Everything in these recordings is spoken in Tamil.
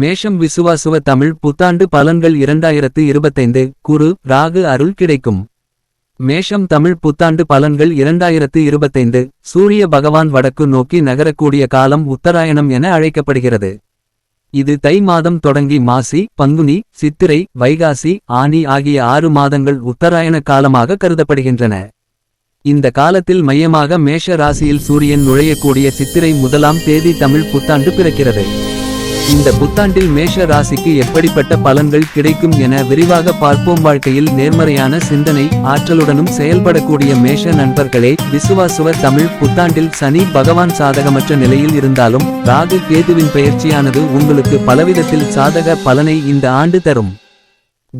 மேஷம் விசுவாசுவ தமிழ் புத்தாண்டு பலன்கள் இரண்டாயிரத்து இருபத்தைந்து. குரு ராகு அருள் கிடைக்கும். மேஷம் தமிழ் புத்தாண்டு பலன்கள் இரண்டாயிரத்து இருபத்தைந்து. சூரிய பகவான் வடக்கு நோக்கி நகரக்கூடிய காலம் உத்தராயணம் என அழைக்கப்படுகிறது. இது தை மாதம் தொடங்கி மாசி பங்குனி சித்திரை வைகாசி ஆனி ஆகிய ஆறு மாதங்கள் உத்தராயண காலமாக கருதப்படுகின்றன. இந்த காலத்தில் மையமாக மேஷ ராசியில் சூரியன் நுழையக்கூடிய சித்திரை முதலாம் தேதி தமிழ் புத்தாண்டு பிறக்கிறது. இந்த புத்தாண்டில் மேஷ ராசிக்கு எப்படிப்பட்ட பலன்கள் கிடைக்கும் என விரிவாக பார்ப்போம். வாழ்க்கையில் நேர்மறையான சிந்தனை ஆற்றலுடனும் செயல்படக்கூடிய மேஷ நண்பர்களே விசுவாசுவ தமிழ் புத்தாண்டில் சனி பகவான் சாதகமற்ற நிலையில் இருந்தாலும் ராகு கேதுவின் பெயர்ச்சியானது உங்களுக்கு பலவிதத்தில் சாதக பலனை இந்த ஆண்டு தரும்.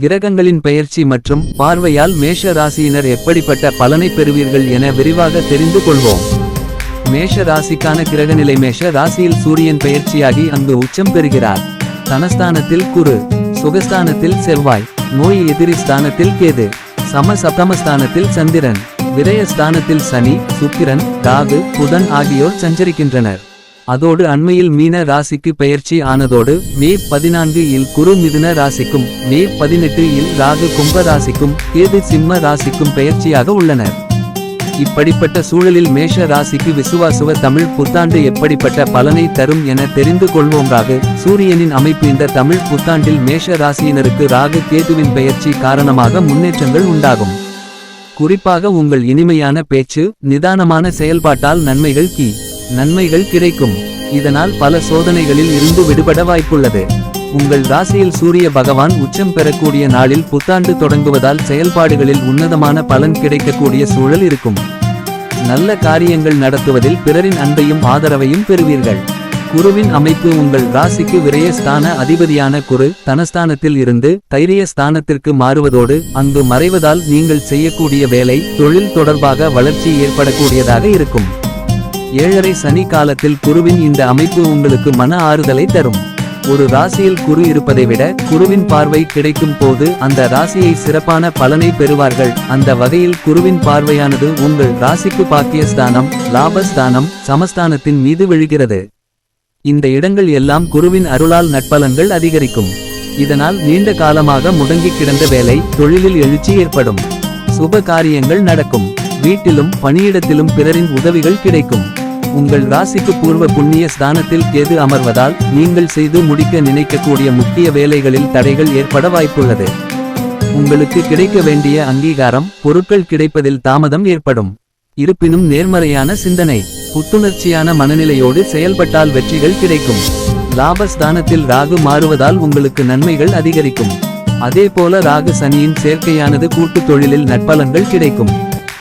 கிரகங்களின் பெயர்ச்சி மற்றும் பார்வையால் மேஷ ராசியினர் எப்படிப்பட்ட பலனை பெறுவீர்கள் என விரிவாக தெரிந்து கொள்வோம். மேஷ ராசிக்கான கிரகநிலை மேஷ ராசியில் சூரியன் பயிற்சியாகி அங்கு உச்சம் பெறுகிறார். தனஸ்தானத்தில் குரு சுகஸ்தானத்தில் செவ்வாய் நோய் எதிரி ஸ்தானத்தில் கேது சம சப்தமஸ்தானத்தில் சந்திரன் விரயஸ்தானத்தில் சனி சுக்கிரன் ராகு புதன் ஆகியோர் சஞ்சரிக்கின்றனர். அதோடு அண்மையில் மீன ராசிக்கு பெயர்ச்சி ஆனதோடு மே பதினான்கு இல் குரு மிதுன ராசிக்கும் மே பதினெட்டு இல் ராகு கும்ப ராசிக்கும் கேது சிம்ம ராசிக்கும் பெயர்ச்சியாக உள்ளனர். இப்படிப்பட்ட சூழலில் மேஷ ராசிக்கு விசுவாசுவ தமிழ் புத்தாண்டு எப்படிப்பட்ட பலனை தரும் என தெரிந்து கொள்வோம் சூரியனின் அமைப்பு இந்த தமிழ் புத்தாண்டில் மேஷ ராசியினருக்கு ராகு கேதுவின் பெயர்ச்சி காரணமாக முன்னேற்றங்கள் உண்டாகும். குறிப்பாக உங்கள் இனிமையான பேச்சு நிதானமான செயல்பாட்டால் நன்மைகள் கி நன்மைகள் கிடைக்கும். இதனால் பல சோதனைகளில் இருந்து விடுபட வாய்ப்புள்ளது. உங்கள் ராசியில் சூரிய பகவான் உச்சம் பெறக்கூடிய நாளில் புத்தாண்டு தொடங்குவதால் செயல்பாடுகளில் உன்னதமான பலன் கிடைக்கக்கூடிய சூழல் இருக்கும். நல்ல காரியங்கள் நடத்துவதில் பிறரின் அன்பையும் ஆதரவையும் பெறுவீர்கள். குருவின் அமைப்பு உங்கள் ராசிக்கு விரயஸ்தான அதிபதியான குரு தனஸ்தானத்தில் இருந்து தைரிய ஸ்தானத்திற்கு மாறுவதோடு அங்கு மறைவதால் நீங்கள் செய்யக்கூடிய வேலை தொழில் தொடர்பாக வளர்ச்சி ஏற்படக்கூடியதாக இருக்கும். ஏழரை சனி காலத்தில் குருவின் இந்த அமைப்பு உங்களுக்கு மன ஆறுதலை தரும். ஒரு ராசியில் குரு இருப்பதை விட குருவின் பார்வை கிடைக்கும் போது அந்த ராசியை சிறப்பான பலனை பெறுவார்கள். அந்த வகையில் குருவின் பார்வையானது உங்கள் ராசிக்கு பாக்கியஸ்தானம் லாபஸ்தானம் சமஸ்தானத்தின் மீது விழுகிறது. இந்த இடங்கள் எல்லாம் குருவின் அருளால் நட்பலன்கள் அதிகரிக்கும். இதனால் நீண்ட காலமாக முடங்கி கிடந்த வேலை தொழிலில் எழுச்சி ஏற்படும். சுப காரியங்கள் நடக்கும். வீட்டிலும் பணியிடத்திலும் பிறரின் உதவிகள் கிடைக்கும். உங்கள் ராசிக்கு பூர்வ புண்ணிய ஸ்தானத்தில் கேது அமர்வதால் நீங்கள் செய்து முடிக்க நினைக்கக்கூடிய முக்கிய வேலைகளில் தடைகள் ஏற்பட வாய்ப்புள்ளது. உங்களுக்கு கிடைக்க வேண்டிய அங்கீகாரம் பொருட்கள் கிடைப்பதில் தாமதம் ஏற்படும். இருப்பினும் நேர்மறையான சிந்தனை புத்துணர்ச்சியான மனநிலையோடு செயல்பட்டால் வெற்றிகள் கிடைக்கும். லாபஸ்தானத்தில் ராகு மாறுவதால் உங்களுக்கு நன்மைகள் அதிகரிக்கும். அதேபோல ராகு சனியின் சேர்க்கையானது கூட்டுத் தொழிலில் நற்பலன்கள் கிடைக்கும்.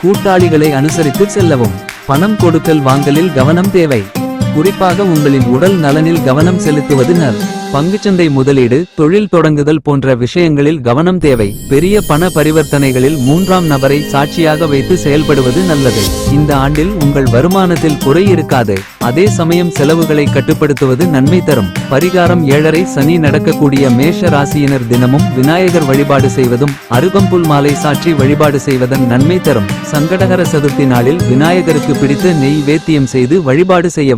கூட்டாளிகளை அனுசரித்து செல்லவும். பணம் கொடுக்கல் வாங்கலில் கவனம் தேவை. குறிப்பாக உங்களின் உடல் நலனில் கவனம் செலுத்துவது நல். பங்குச்சந்தை முதலீடு தொழில் தொடங்குதல் போன்ற விஷயங்களில் கவனம் தேவை. பெரிய பண பரிவர்த்தனைகளில் மூன்றாம் நபரை சாட்சியாக வைத்து செயல்படுவது நல்லது. இந்த ஆண்டில் உங்கள் வருமானத்தில் குறை இருக்காது. அதே சமயம் செலவுகளை கட்டுப்படுத்துவது நன்மை தரும். பரிகாரம் ஏழரை சனி நடக்கக்கூடிய மேஷ ராசியினர் தினமும் விநாயகர் வழிபாடு செய்வதும் அருகம்புல் மாலை சாற்றி வழிபாடு செய்வதன் நன்மை தரும். சங்கடகர சதுர்த்தி நாளில் விநாயகருக்கு பிடித்த நெய் வேத்தியம் செய்து வழிபாடு செய்யவும்.